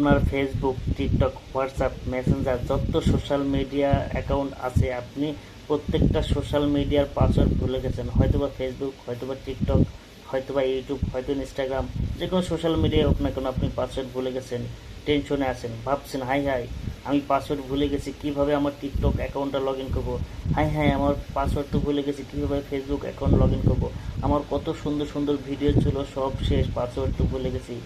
আপনার Facebook TikTok WhatsApp Messenger যত social media account আছে, আপনি প্রত্যেকটা সোশ্যাল মিডিয়ার পাসওয়ার্ড ভুলে গেছেন। হয়তোবা ফেসবুক হয়তোবা টিকটক হয়তোবা ইউটিউব হয়তো ইনস্টাগ্রাম যে কোনো সোশ্যাল মিডিয়ায় হোক না কেন, আপনি পাসওয়ার্ড ভুলে গেছেন টেনশনে আছেন, ভাবছেন, হাই হাই, আমি পাসওয়ার্ড ভুলে গেছি, কীভাবে আমার টিকটক অ্যাকাউন্টটা লগ ইন করব? হাই হাই, আমার পাসওয়ার্ড তো ভুলে গেছি, কীভাবে ফেসবুক অ্যাকাউন্ট লগ ইন করব? আমার কত সুন্দর সুন্দর ভিডিও ছিল, সব শেষ পাসওয়ার্ড তো ভুলে গেছি।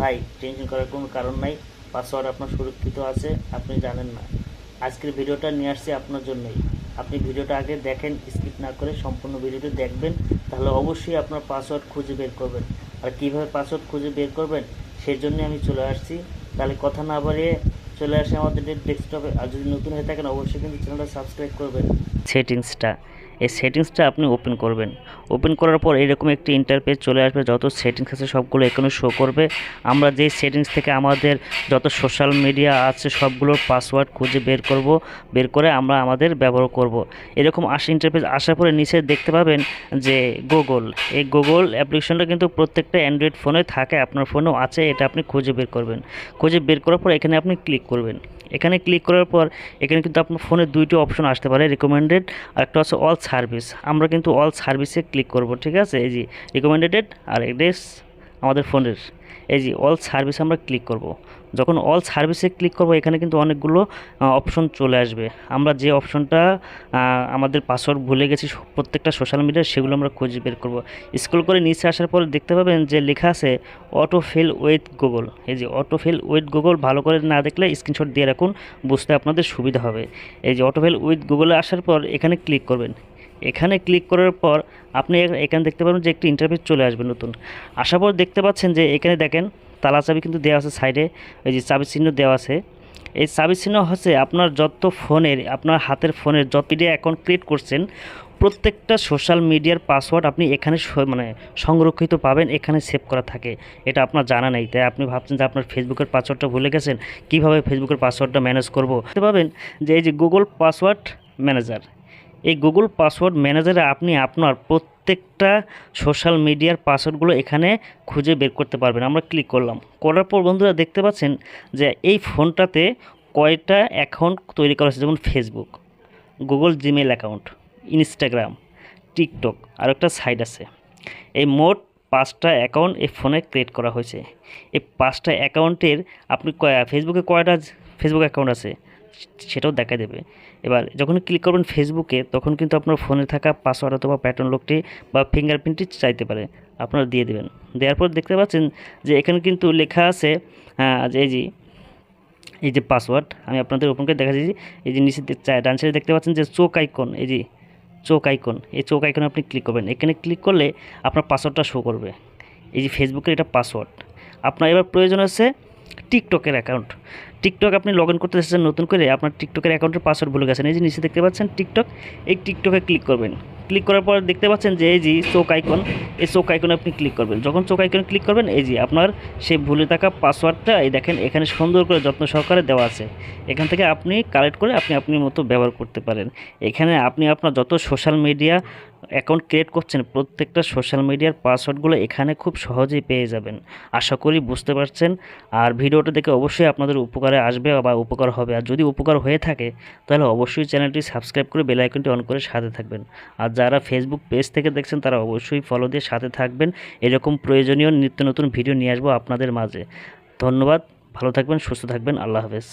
ভাই টেনশন করার কোনো কারণ নাই। পাসওয়ার্ড আপনার সুরক্ষিত আছে, আপনি জানেন না। আজকের ভিডিওটা নিয়ে আসছি আপনার জন্যই। আপনি ভিডিওটা আগে দেখেন স্কিপ না করে সম্পূর্ণ ভিডিওটি দেখবেন, তাহলে অবশ্যই আপনার পাসওয়ার্ড খুঁজে বের করবেন। আর কীভাবে পাসওয়ার্ড খুঁজে বের করবেন, সেই জন্য আমি চলে আসছি। তাহলে কথা না বাড়িয়ে চলে আসে আমাদের ডেস্কটপে। আর যদি নতুন হয়ে থাকেন, অবশ্যই কিন্তু চ্যানেলটা সাবস্ক্রাইব করবেন। সেটিংসটা এই সেটিংসটা আপনি ওপেন করবেন। ওপেন করার পর এরকম একটি ইন্টারপেজ চলে আসবে, যত সেটিংস আছে সবগুলো এখানে শো করবে। আমরা যে সেটিংস থেকে আমাদের যত সোশ্যাল মিডিয়া আছে সবগুলোর পাসওয়ার্ড খুঁজে বের করব, বের করে আমরা আমাদের ব্যবহার করব। এরকম আসে ইন্টারপেজ আসার পরে নিচে দেখতে পাবেন যে গুগল এই গুগল অ্যাপ্লিকেশনটা কিন্তু প্রত্যেকটা অ্যান্ড্রয়েড ফোনে থাকে, আপনার ফোনেও আছে, এটা আপনি খুঁজে বের করবেন। খুঁজে বের করার পর এখানে আপনি ক্লিক করবেন। এখানে ক্লিক করার পর এখানে কিন্তু আপনার ফোনে দুইটি অপশন আসতে পারে রিকমেন্ডেড আর একটা হচ্ছে অল সার্ভিস আমরা কিন্তু অল সার্ভিসে ক্লিক করব, ঠিক আছে? এই যে রিকমেন্ডেড আর এড্রেস আমাদের ফোনের এই যে অল সার্ভিস আমরা ক্লিক করব। যখন অল সার্ভিসে ক্লিক করব, এখানে কিন্তু অনেকগুলো অপশন চলে আসবে। আমরা যে অপশনটা আমাদের পাসওয়ার্ড ভুলে গেছি প্রত্যেকটা সোশ্যাল মিডিয়ায় সেগুলো আমরা খুঁজে বের করব। স্ক্রল করে নিচে আসার পর দেখতে পাবেন যে লেখা আছে অটো ফেল উইথ গুগল এই যে অটো ফেল উইথ গুগল ভালো করে না দেখলে স্ক্রিনশট দিয়ে রাখুন, বুঝতে আপনাদের সুবিধা হবে। এই যে অটো ফেল উইথ গুগলে আসার পর এখানে ক্লিক করবেন। এখানে ক্লিক করার পর আপনি এখানে দেখতে পাবেন যে একটি ইন্টারফেস চলে আসবে নতুন। আসার পর দেখতে পাচ্ছেন যে এখানে দেখেন তালা চাবি কিন্তু দেওয়া আছে সাইডে এই যে চাবি চিহ্ন দেওয়া আছে। এই চাবি চিহ্ন হচ্ছে আপনার যত ফোনের, আপনার হাতের ফোনের যত মিডিয়া অ্যাকাউন্ট ক্রিয়েট করছেন, প্রত্যেকটা সোশ্যাল মিডিয়ার পাসওয়ার্ড আপনি এখানে মানে সংরক্ষিত পাবেন, এখানে সেভ করা থাকে। এটা আপনার জানা নেই, তাই আপনি ভাবছেন যে আপনার ফেসবুকের পাসওয়ার্ডটা ভুলে গেছেন, কীভাবে ফেসবুকের পাসওয়ার্ডটা ম্যানেজ করব? দেখতে পাবেন যে এই যে গুগল পাসওয়ার্ড ম্যানেজার এই গুগল পাসওয়ার্ড ম্যানেজারে আপনি আপনার প্রত্যেকটা সোশ্যাল মিডিয়ার পাসওয়ার্ডগুলো এখানে খুঁজে বের করতে পারবেন। আমরা ক্লিক করলাম। করার পর বন্ধুরা দেখতে পাচ্ছেন যে এই ফোনটাতে কয়টা অ্যাকাউন্ট তৈরি করা হয়েছে? যেমন Facebook Google Gmail account Instagram TikTok আর একটা সাইট আছে। এই মোট পাঁচটা অ্যাকাউন্ট এই ফোনে ক্রিয়েট করা হয়েছে। এই পাঁচটা অ্যাকাউন্টের আপনি ফেসবুকে কয়টা ফেসবুক অ্যাকাউন্ট আছে? সেটাও দেখা দেবে। এবার যখন ক্লিক করবেন ফেসবুকে তখন কিন্তু আপনার ফোনে থাকা পাসওয়ার্ড অথবা প্যাটার্ন লোকটি বা ফিঙ্গারপ্রিন্টটি চাইতে পারে। আপনারা দিয়ে দেবেন। দেওয়ার পর দেখতে পাচ্ছেন যে এখানে কিন্তু লেখা আছে যে এই যে এই যে পাসওয়ার্ড আমি আপনাদের ওপেনকে দেখা দিয়েছি এই যে নিচে ডান সাইডে দেখতে পাচ্ছেন যে চোখ আইকন এই যে চোখ আইকন এই চোখ আইকনে আপনি ক্লিক করবেন। এখানে ক্লিক করলে আপনার পাসওয়ার্ডটা শো করবে। এই যে ফেসবুকের এটা পাসওয়ার্ড আপনার এবার প্রয়োজন আছে টিকটকের অ্যাকাউন্ট টিকটক আপনি লগ ইন করতে এসেছেন নতুন করে, আপনার টিকটকের অ্যাকাউন্টের পাসওয়ার্ড ভুলে গেছেন। এই যে নিচে দেখতে পাচ্ছেন টিকটক, এই টিকটকে ক্লিক করবেন। ক্লিক করার পর দেখতে পাচ্ছেন যে এই যে চোখ আইকন, এই চোখ আইকনে আপনি ক্লিক করবেন। যখন চোখ আইকনে ক্লিক করবেন, এই যে আপনার সেই ভুলে থাকা পাসওয়ার্ডটা, এই দেখেন এখানে সুন্দর করে যত্ন সহকারে দেওয়া আছে। এখান থেকে আপনি কালেক্ট করে আপনি আপনি মতো ব্যবহার করতে পারেন। এখানে আপনি আপনার যত সোশ্যাল মিডিয়া অ্যাকাউন্ট ক্রিয়েট করছেন, প্রত্যেকটা সোশ্যাল মিডিয়ার পাসওয়ার্ডগুলো এখানে খুব সহজেই পেয়ে যাবেন। আশা করি বুঝতে পারছেন। আর ভিডিওটা দেখে অবশ্যই আপনাদের উপকারে আসবে বা উপকার হবে। আর যদি উপকার হয়ে থাকে, তাহলে অবশ্যই চ্যানেলটি সাবস্ক্রাইব করে বেল আইকনটি অন করে সাথে থাকবেন। আর যারা ফেসবুক পেজ থেকে দেখছেন, তারা অবশ্যই ফলো দিয়ে সাথে থাকবেন। এরকম প্রয়োজনীয় নিত্য নতুন ভিডিও নিয়ে আসব আপনাদের মাঝে। ধন্যবাদ, ভালো থাকবেন, সুস্থ থাকবেন, আল্লাহ হাফেজ।